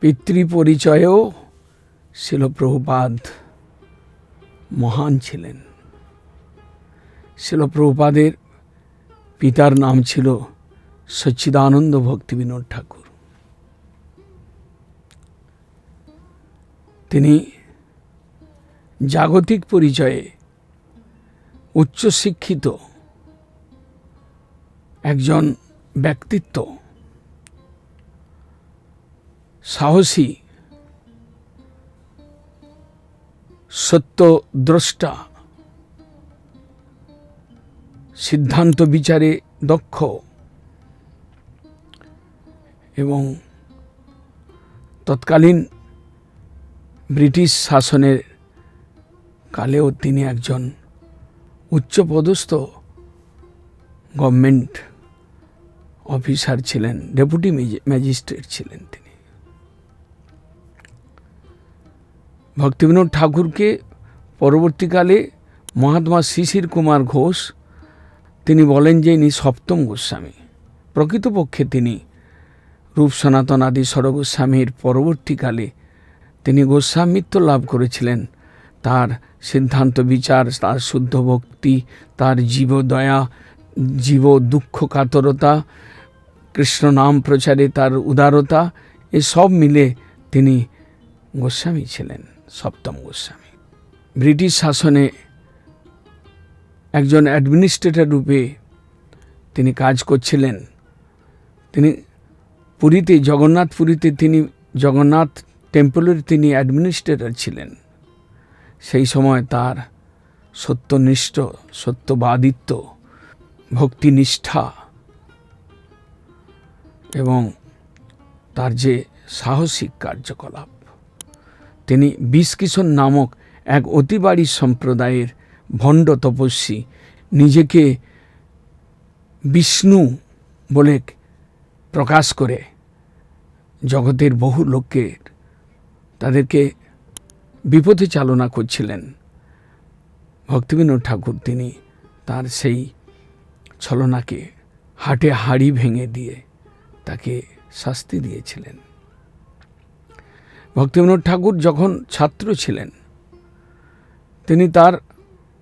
পিতৃপরিচয়েও শিল প্রভুপাদ মহান ছিলেন। শিল প্রভুপাদের পিতার নাম ছিল সচ্চিদানন্দ ভক্তি বিনোদ ঠাকুর। তিনি জাগতিক পরিচয়ে উচ্চশিক্ষিত একজন ব্যক্তিত্ব। সাহসী, সত্যদ্রষ্টা, সিদ্ধান্ত বিচারে দক্ষ এবং তৎকালীন ব্রিটিশ শাসনের কালেও তিনি একজন উচ্চপদস্থ গভর্নমেন্ট অফিসার ছিলেন, ডেপুটি ম্যাজিস্ট্রেট ছিলেন তিনি। ভক্তিবিনোদ ঠাকুরকে পরবর্তীকালে মহাত্মা শিশির কুমার ঘোষ, তিনি বলেন যে ইনি সপ্তম গোস্বামী। প্রকৃতপক্ষে তিনি রূপ সনাতন আদি সরগোস্বামীর পরবর্তীকালে তিনি গোস্বামিত্ব লাভ করেছিলেন। তার সিদ্ধান্ত, বিচার, তার শুদ্ধ ভক্তি, তার জীবদয়া, জীব দুঃখ কাতরতা, কৃষ্ণ নাম প্রচারে তার উদারতা এসব মিলে তিনি গোস্বামী ছিলেন। সপ্তম গোস্বামী। ব্রিটিশ শাসনে একজন অ্যাডমিনিস্ট্রেটর রূপে তিনি কাজ করছিলেন। তিনি পুরীতে, জগন্নাথ পুরীতে তিনি, জগন্নাথ টেম্পলের তিনি অ্যাডমিনিস্ট্রেটর ছিলেন। সেই সময় তার সত্যনিষ্ঠ, সত্যবাদিত্ব, ভক্তিনিষ্ঠা এবং তার যে সাহসিক কার্যকলাপ তিনি বিষকিশোর নামক এক অতিবাড়ি সম্প্রদায়ের ভণ্ড তপস্বী। নিজেকে বিষ্ণু বলে প্রকাশ করে। জগতের বহু লোকের তাদেরকে বিপথে চালনা করছিলেন। ভক্তিবিনোদ ঠাকুর তিনি তার সেই ছলনাকে হাটে হাড়ি ভেঙে দিয়ে তাকে শাস্তি দিয়েছিলেন। ভক্তিবিনোদ ঠাকুর যখন ছাত্র ছিলেন, তিনি তার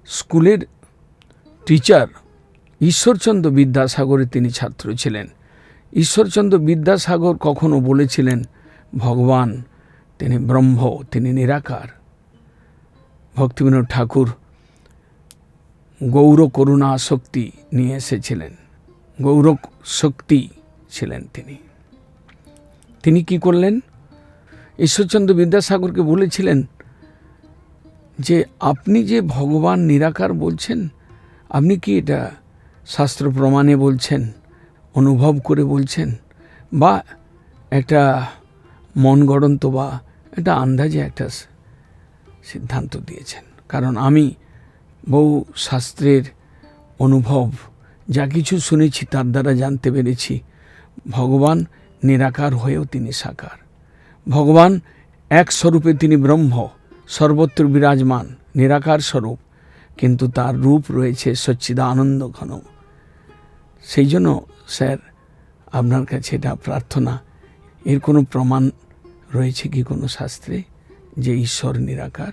স্কুলের টিচার ঈশ্বরচন্দ্র বিদ্যাসাগরে তিনি ছাত্র ছিলেন। ঈশ্বরচন্দ্র বিদ্যাসাগর কখনো বলেছিলেন, ভগবান, তিনি ব্রহ্ম, তিনি নিরাকার। ভক্তিবিনোদ ঠাকুর গৌর করুণা শক্তি নিয়ে এসেছিলেন। গৌর শক্তি ছিলেন তিনি। তিনি কি করলেন? ঈশ্বরচন্দ্র বিদ্যাসাগরকে বলেছিলেন যে, আপনি যে ভগবান নিরাকার বলছেন, আপনি কি এটা শাস্ত্র প্রমাণে বলছেন, অনুভব করে বলছেন? বা একটা মন গড়ন্ত বা একটা আন্দাজে একটা সিদ্ধান্ত দিয়েছেন? কারণ আমি বহু শাস্ত্রের অনুভব, যা কিছু শুনেছি তার দ্বারা জানতে পেরেছি, ভগবান নিরাকার হয়েও তিনি সাকার। ভগবান এক স্বরূপে তিনি ব্রহ্ম, সর্বত্র বিরাজমান, নিরাকার স্বরূপ, কিন্তু তার রূপ রয়েছে সচ্চিদানন্দ ঘন। সেই জন্য, স্যার, আপনার কাছে এটা প্রার্থনা। এর কোনো প্রমাণ রয়েছে কি কোনো শাস্ত্রে যে ঈশ্বর নিরাকার?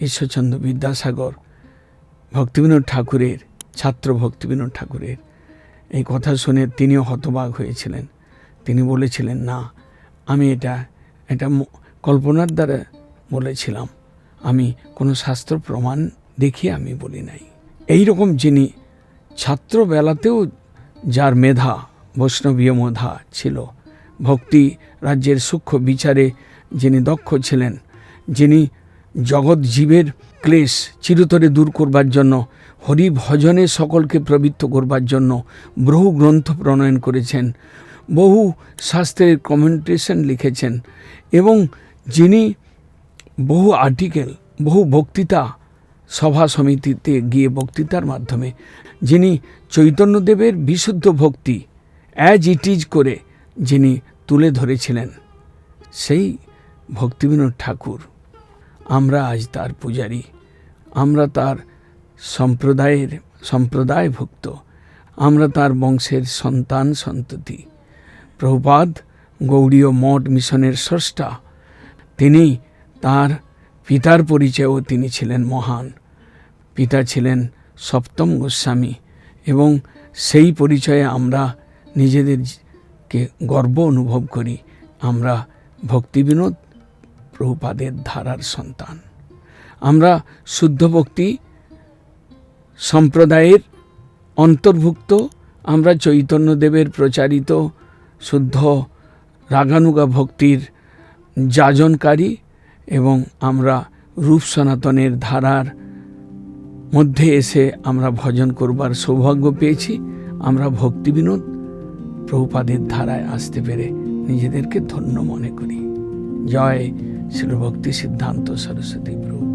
ঈশ্বরচন্দ্র বিদ্যাসাগর, ভক্তিবিনোদ ঠাকুরের, ছাত্র ভক্তিবিনোদ ঠাকুরের এই কথা শুনে তিনিও হতবাক হয়েছিলেন। তিনি বলেছিলেন, না, আমি এটা এটা কল্পনার দ্বারা বলেছিলাম। আমি কোনো শাস্ত্র প্রমাণ দেখিয়ে আমি বলি নাই। এই রকম যিনি ছাত্রবেলাতেও যার মেধা বৈষ্ণবীয় মেধা ছিল, ভক্তি রাজ্যের সূক্ষ্ম বিচারে যিনি দক্ষ ছিলেন, যিনি জগৎ জীবের ক্লেশ চিরতরে দূর করবার জন্য হরি ভজনে সকলকে প্রবৃত্ত করবার জন্য বহু গ্রন্থ প্রণয়ন করেছেন বহু শাস্ত্রের কমেন্টেশন লিখেছেন এবং যিনি বহু আর্টিকেল বহু বক্তৃতা সভা সমিতিতে গিয়ে বক্তৃতার মাধ্যমে, যিনি চৈতন্যদেবের বিশুদ্ধ ভক্তি অ্যাজ ইট ইজ করে যিনি তুলে ধরেছিলেন, সেই ভক্তিবিনোদ ঠাকুর। আমরা আজ তার পূজারী, আমরা তার সম্প্রদায়ের সম্প্রদায় সম্প্রদায়ভুক্ত, আমরা তার বংশের সন্তান সন্ততি। প্রভুপাদ গৌড়ীয় মঠ মিশনের স্রষ্টা। তিনি তার পিতার পরিচয়েও তিনি ছিলেন মহান। পিতা ছিলেন সপ্তম গোস্বামী এবং সেই পরিচয়ে আমরা নিজেদেরকে গর্ব অনুভব করি। আমরা ভক্তিবিনোদ প্রভুপাদের ধারার সন্তান। আমরা শুদ্ধ ভক্তি সম্প্রদায়ের অন্তর্ভুক্ত। আমরা চৈতন্যদেবের প্রচারিত শুদ্ধ রাগানুগা ভক্তির যাজনকারী এবং আমরা রূপ সনাতনের ধারার মধ্যে এসে আমরা ভজন করবার সৌভাগ্য পেয়েছি। আমরা ভক্তিবিনোদ প্রভুপাদের ধারায় আসতে পেরে নিজেদেরকে ধন্য মনে করি। জয় শ্রী ভক্তি সিদ্ধান্ত সরস্বতী প্রভু